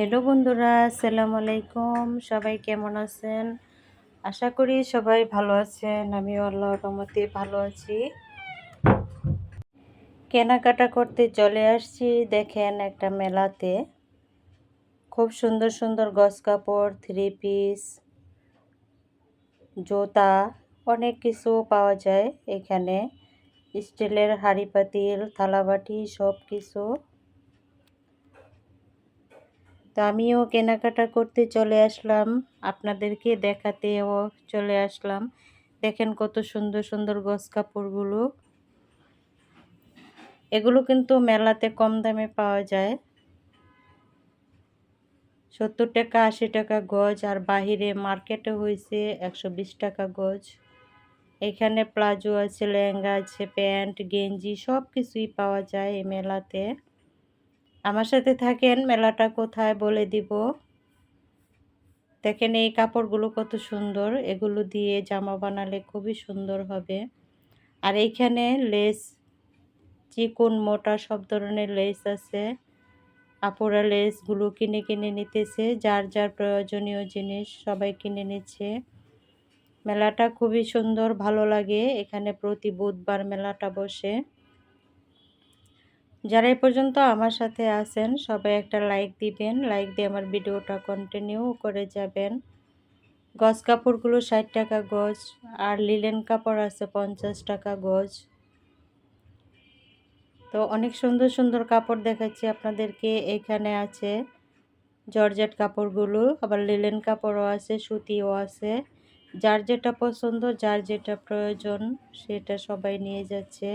Hello বন্ধুরা, আসসালামু আলাইকুম। সবাই কেমন আছেন? আশা করি সবাই ভালো আছেন। আমি আল্লাহ রহমতে ভালো আছি। কেনাকাটা করতে চলে আসছি, দেখেন একটা মেলাতে। খুব সুন্দর সুন্দর গস কাপড় থ্রি পিস জুতা, অনেক কিছু পাওয়া যায় এখানে। স্টিলের হাঁড়ি পাতিল থালাবাটি সব কিছু তো আমিও কেনাকাটা করতে চলে আসলাম। আপনাদেরকে দেখাতেও চলে আসলাম। দেখেন কত সুন্দর সুন্দর গস কাপড়গুলো। এগুলো কিন্তু মেলাতে কম দামে পাওয়া যায়। সত্তর টাকা, আশি টাকা গজ আর বাহিরে মার্কেটে হয়েছে একশো বিশ টাকা গজ। এখানে প্লাজো আছে, লেহেঙ্গা আছে, প্যান্ট, গেঞ্জি সব কিছুই পাওয়া যায় এই মেলাতে। আমার সাথে থাকেন, মেলাটা কোথায় বলে দিব? দেখেন এই কাপড়গুলো কত সুন্দর। এগুলো দিয়ে জামা বানালে খুবই সুন্দর হবে। আর এইখানে লেস, চিকন মোটা সব ধরনের লেস আছে। আপুরা লেসগুলো কিনে কিনে নিতেছে। যার যার প্রয়োজনীয় জিনিস সবাই কিনে নিচ্ছে। মেলাটা খুবই সুন্দর, ভালো লাগে। এখানে প্রতি বুধবার মেলাটা বসে। যারা এই পর্যন্ত আমার সাথে আছেন, সবাই একটা লাইক দিবেন। লাইক দিয়ে আমার ভিডিওটা কন্টিনিউ করে যাবেন। গজ কাপড়গুলো ষাট টাকা গজ, আর লিলেন কাপড় আছে পঞ্চাশ টাকা গজ। তো অনেক সুন্দর সুন্দর কাপড় দেখাচ্ছি আপনাদেরকে। এখানে আছে জর্জেট কাপড়গুলো, আবার লিলেন কাপড়ও আছে, সুতিও আছে। যার যেটা পছন্দ, যার যেটা প্রয়োজন, সেটা সবাই নিয়ে যাচ্ছে।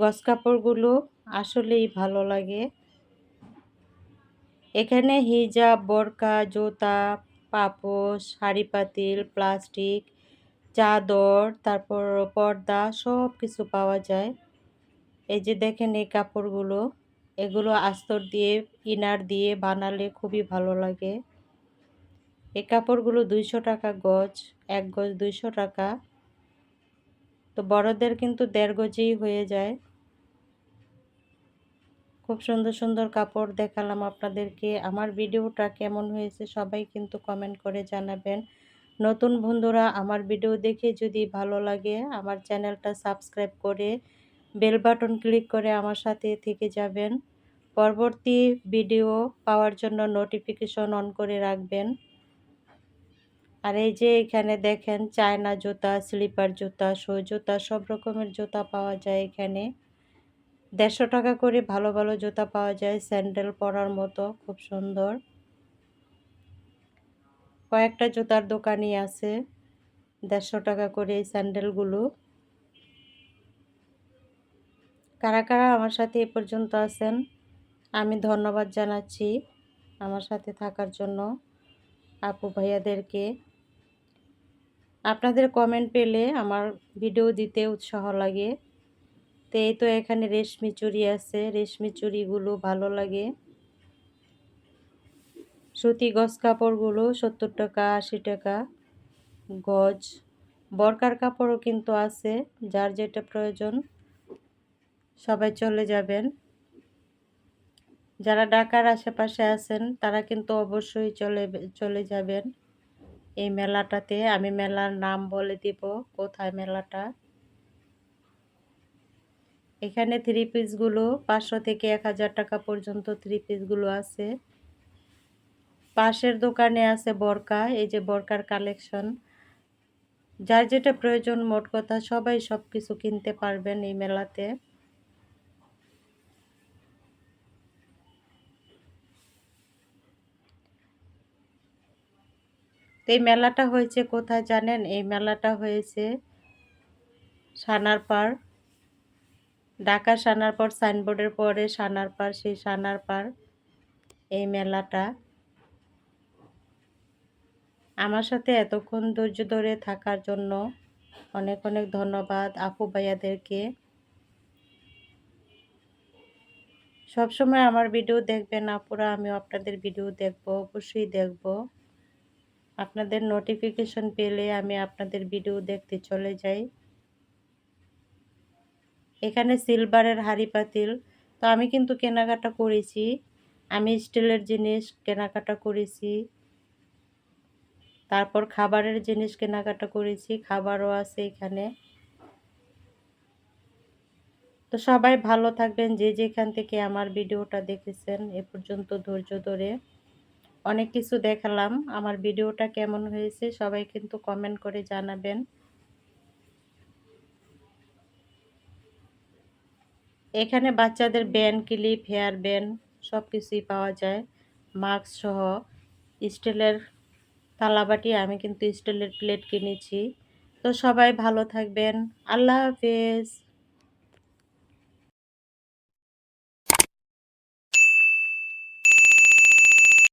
গস কাপড়গুলো আসলেই ভালো লাগে। এখানে হিজাব, বরকা, জুতা, পাপোশ হাড়ি পাতিল, প্লাস্টিক, চাদর, তারপর পর্দা সব কিছু পাওয়া যায়। এই যে দেখেন এই কাপড়গুলো, এগুলো আস্তর দিয়ে, ইনার দিয়ে বানালে খুবই ভালো লাগে। এই কাপড়গুলো দুইশো টাকা গজ, এক গজ দুইশো টাকা। তো বড়দের কিন্তু দেড় গজেই হয়ে যায়। খুব সুন্দর সুন্দর কাপড় দেখালাম আপনাদেরকে। আমার ভিডিওটা কেমন হয়েছে সবাই কিন্তু কমেন্ট করে জানাবেন। নতুন বন্ধুরা, আমার ভিডিও দেখে যদি ভালো লাগে, আমার চ্যানেলটা সাবস্ক্রাইব করে বেল বাটন ক্লিক করে আমার সাথে থেকে যাবেন। পরবর্তী ভিডিও পাওয়ার জন্য নোটিফিকেশন অন করে রাখবেন। আর এই যে এখানে দেখেন চায়না জুতা, স্লিপার জুতা, শো জুতা, সব রকমের জুতা পাওয়া যায় এখানে। দেড়শো টাকা করে ভালো ভালো জুতা পাওয়া যায়, স্যান্ডেল পরার মতো, খুব সুন্দর। কয়েকটা জুতার দোকানই আছে, দেড়শো টাকা করে এই স্যান্ডেলগুলো। কারা কারা আমার সাথে এ পর্যন্ত আছেন, আমি ধন্যবাদ জানাচ্ছি আমার সাথে থাকার জন্য। আপু ভাইয়াদেরকে আপনাদের কমেন্ট পেলে আমার ভিডিও দিতে উৎসাহ লাগে। তো এই তো এখানে রেশমি চুড়ি আছে। রেশমি চুড়িগুলো ভালো লাগে। সুতি গজ কাপড়গুলো সত্তর টাকা, আশি টাকা। গজ। বরকার কাপড়ও কিন্তু আছে, যার যেটা প্রয়োজন। সবাই চলে যাবেন। যারা ঢাকার আশেপাশে আছেন, তারা কিন্তু অবশ্যই চলে চলে যাবেন। এই মেলাটাতে আমি মেলার নাম বলে দিব। কোথায় মেলাটা? এখানে থ্রি পিসগুলো পাঁচশো থেকে এক হাজার টাকা পর্যন্ত থ্রি পিসগুলো আছে। পাশের দোকানে আছে বরকা, এই যে বরকার কালেকশন যার যেটা প্রয়োজন মোট কথা সবাই সব কিছু কিনতে পারবেন এই মেলাতে। এই মেলাটা হয়েছে কোথায় জানেন? এই মেলাটা হয়েছে সানার পাড় ঢাকা সানার পাড় সাইনবোর্ডের পরে সানার পাড় সেই সানার পাড় এই মেলাটা। আমার সাথে এতক্ষণ ধৈর্য ধরে থাকার জন্য অনেক অনেক ধন্যবাদ আপু ভাইয়াদেরকে। সবসময় আমার ভিডিও দেখবেন আপুরা, আমিও আপনাদের ভিডিও দেখব, অবশ্যই দেখব। আপনাদের নোটিফিকেশন পেলে আমি আপনাদের ভিডিও দেখতে চলে যাই। এখানে সিলভারের হাড়ি পাতিল। তো আমি কিন্তু কেনাকাটা করেছি। আমি স্টিলের জিনিস কেনাকাটা করেছি। তারপর খাবারের জিনিস কেনাকাটা করেছি, খাবারও আছে এখানে। তো সবাই ভালো থাকবেন, যে যেখান থেকে আমার ভিডিওটা দেখেছেন, এ পর্যন্ত ধৈর্য ধরে। অনেক কিছু দেখালাম। আমার ভিডিওটা কেমন হয়েছে সবাই কিন্তু কমেন্ট করে জানাবেন। এখানে বাচ্চাদের ব্যান, ক্লিপ, হেয়ার ব্যান সব কিছুই পাওয়া যায়। মাস্ক সহ স্টিলের থালাবাটি আমি কিন্তু স্টিলের প্লেট কিনেছি। তো সবাই ভালো থাকবেন। আল্লাহ হাফেজ।